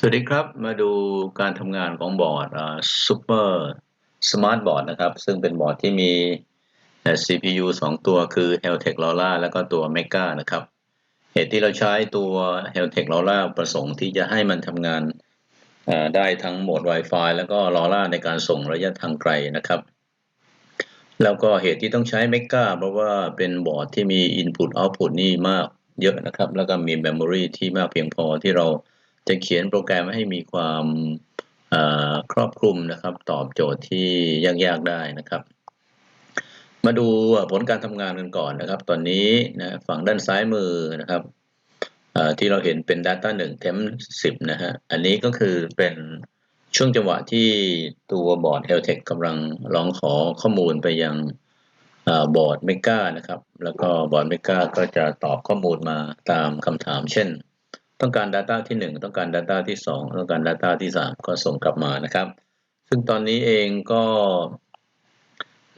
สวัสดีครับ มาดูการทำงานของบอร์ดซูเปอร์สมาร์ทบอร์ดนะครับ ซึ่งเป็นบอร์ดที่มี CPU 2 ตัวคือ Heltec Laura แล้วก็ตัว Mega นะครับ เหตุที่เราใช้ตัว Heltec Laura ประสงค์ที่จะให้มันทำงานได้ทั้งโหมด Wi-Fi แล้วก็ Laura ในการส่งระยะทางไกลนะครับ แล้วก็เหตุที่ต้องใช้ Mega เพราะว่าเป็นบอร์ดที่มี Input Output นี่มากเยอะนะครับ แล้วก็มี Memory ที่มากเพียงพอที่เรา จะเขียนโปรแกรมให้มีความครอบคลุมนะครับ ตอบโจทย์ที่ยากๆได้นะครับ มาดูผลการทำงานกันก่อนนะครับ ตอนนี้นะฝั่งด้านซ้ายมือนะครับที่เราเห็นเป็น Data 1 t e m 10 นะฮะ อันนี้ก็คือเป็นช่วงจังหวะที่ตัวบอร์ด h e l t e c h กำลังร้องขอข้อมูลไปยังบอร์ดเมกานะครับ แล้วก็บอร์ดเมกาก็จะตอบข้อมูลมาตามคำถามเช่น ต้องการ Data ที่ 1 ต้องการ Data ที่ 2 ต้องการ Data ที่ 3 ก็ส่งกลับมานะครับ ซึ่งตอนนี้เองก็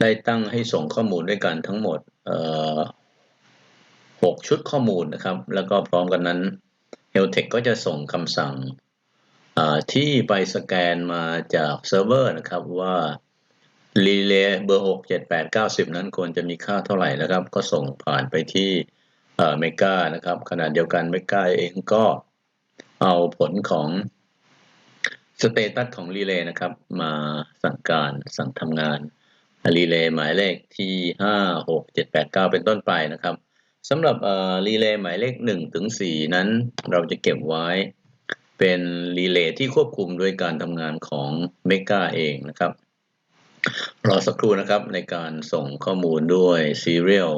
ได้ตั้งให้ส่งข้อมูลด้วยกันทั้งหมด6ชุดข้อมูลนะครับ แล้วก็พร้อมกันนั้น h e l t e c h ก็จะส่งคำสั่งที่ไปสแกนมาจากเซิร์ฟเวอร์นะครับว่ารีเลย์เบอร์ 6 7 8 9 0นั้นควรจะมีค่าเท่าไหร่นะครับ ก็ส่งผ่านไปที่ เมกานะครับ ขณะเดียวกันเมกาเองก็เอาผลของสเตตัสของรีเลย์นะครับ มาสั่งการสั่งทำงานรีเลย์หมายเลขที่5 6 7 8 9เป็นต้นไปนะครับสำหรับรีเลย์หมายเลข1ถึง4นั้น เราจะเก็บไว้เป็นรีเลย์ที่ควบคุมด้วยการทำงานของเมกาเองนะครับรอสักครู่นะครับในการส่งข้อมูลด้วย Serial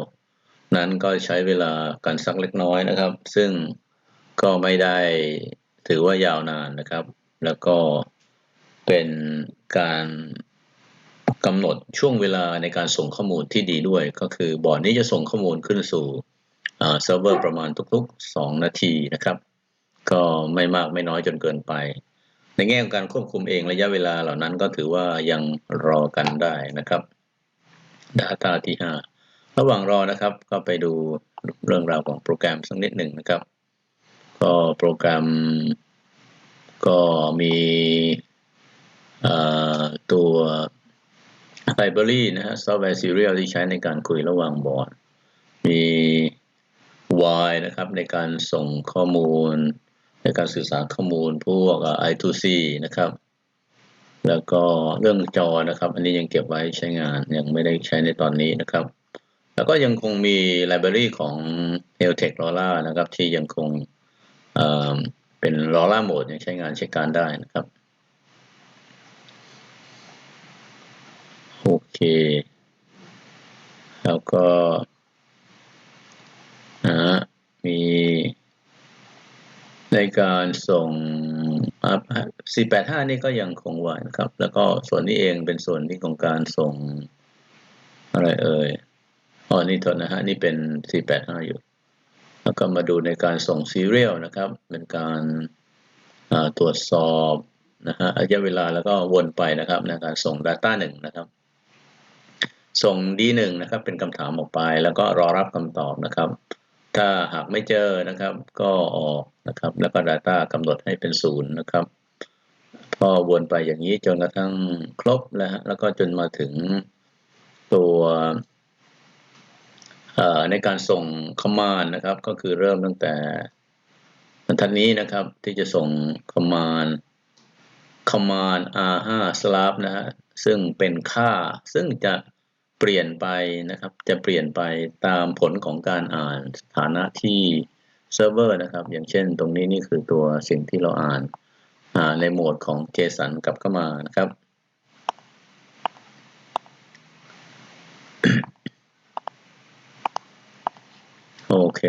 นั้นก็ใช้เวลาการซักเล็กน้อยนะครับ ซึ่งก็ไม่ได้ถือว่ายาวนานนะครับ แล้วก็เป็นการกำหนดช่วงเวลาในการส่งข้อมูลที่ดีด้วย ก็คือบอร์ดนี้จะส่งข้อมูลขึ้นสู่เซิร์ฟเวอร์ประมาณทุกๆ 2 นาทีนะครับ ก็ไม่มากไม่น้อยจนเกินไป ในแง่ของการควบคุมเองระยะเวลาเหล่านั้นก็ถือว่ายังรอกันได้นะครับ Data ที่ 5 ระหว่างรอนะครับ ก็ไปดูเรื่องราวของโปรแกรมสักนิดหนึ่งนะครับ ก็โปรแกรมก็มีตัว library นะฮะ software serial ที่ใช้ในการคุยระหว่างบอร์ด มี Y นะครับ ในการส่งข้อมูล ในการสื่อสารข้อมูลพวก I2C นะครับ แล้วก็เรื่องจอนะครับ อันนี้ยังเก็บไว้ใช้งานยังไม่ได้ใช้ในตอนนี้นะครับ แล้วก็ยังคงมีไลบรารีของ h e l t e c h LoRa นะครับ ที่ยังคงเเป็น LoRa โหมดยังใช้งานใช้การได้นะครับ โอเค แล้วก็นะมีในการส่ง 485 นี่ก็ยังคงไว้นะครับ แล้วก็ส่วนนี้เองเป็นส่วนที่ของการส่งอะไรเอ่ย อ๋อนี่โทษนะฮะ นี่เป็น 485 อยู่ แล้วก็มาดูในการส่งซีเรียลนะครับ เป็นการตรวจสอบนะฮะระยะเวลาแล้วก็วนไปนะครับในการส่ง Data 1 นะครับ ส่ง D1 นะครับ เป็นคำถามออกไป แล้วก็รอรับคำตอบนะครับ ถ้าหากไม่เจอนะครับ ก็ออกนะครับ แล้วก็ Data กำหนดให้เป็นศูนย์นะครับพอวนไปอย่างนี้จนกระทั่งครบแล้วฮะแล้วก็จนมาถึงตัว ในการส่งคอมานนะครับ ก็คือเริ่มตั้งแต่บรรทัดนี้นะครับที่จะส่งคอมานด์คอมาน r5 slab นะฮะซึ่งเป็นค่าซึ่งจะเปลี่ยนไปนะครับ จะเปลี่ยนไปตามผลของการอ่านสถานะที่เซิร์ฟเวอร์นะครับ อย่างเช่นตรงนี้นี่คือตัวสิ่งที่เราอ่านในโหมดของ JSON กลับเข้ามานะครับ โอเค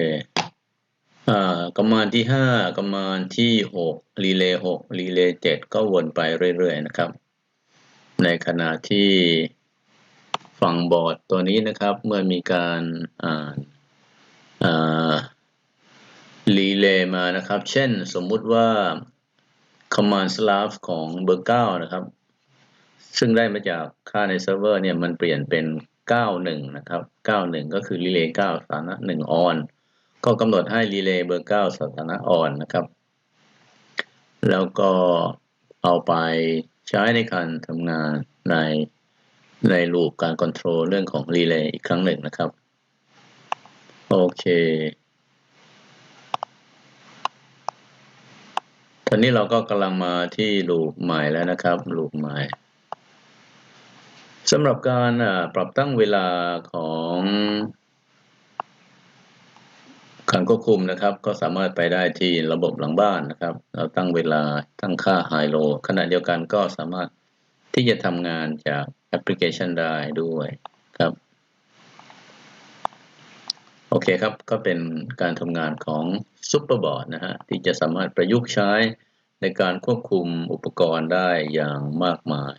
อ่ากำมานที่ห้ากำมานที่หกรีเลย์หกรีเลย์เจ็ดก็วนไปเรื่อยๆนะครับ ในขณะที่ฝั่งบอร์ดตัวนี้นะครับ เมื่อมีการอ่านอ่ารีเลย์มานะครับ เช่นสมมุติว่า command slash ของเบอร์เก้านะครับ ซึ่งได้มาจากค่าในเซิร์ฟเวอร์เนี่ยมันเปลี่ยนเป็น 91 นะครับ 91 ก็คือรีเลย์9สถานะ 1 ออน ก็กำหนดให้รีเลย์เบอร์ 9 สถานะออนนะครับ แล้วก็เอาไปใช้ในการทำงานในในรูปการคอนโทรลเรื่องของรีเลย์อีกครั้งหนึ่งนะครับ โอเคตอนนี้เราก็กำลังมาที่ลูปใหม่แล้วนะครับลูปใหม่ สำหรับการปรับตั้งเวลาของการควบคุมนะครับ ก็สามารถไปได้ที่ระบบหลังบ้านนะครับ เราตั้งเวลาตั้งค่า High Low ขณะเดียวกันก็สามารถที่จะทำงานจากแอปพลิเคชันได้ด้วยครับ โอเคครับ ก็เป็นการทำงานของซุปเปอร์บอร์ดนะฮะ ที่จะสามารถประยุกต์ใช้ในการควบคุมอุปกรณ์ได้อย่างมากมาย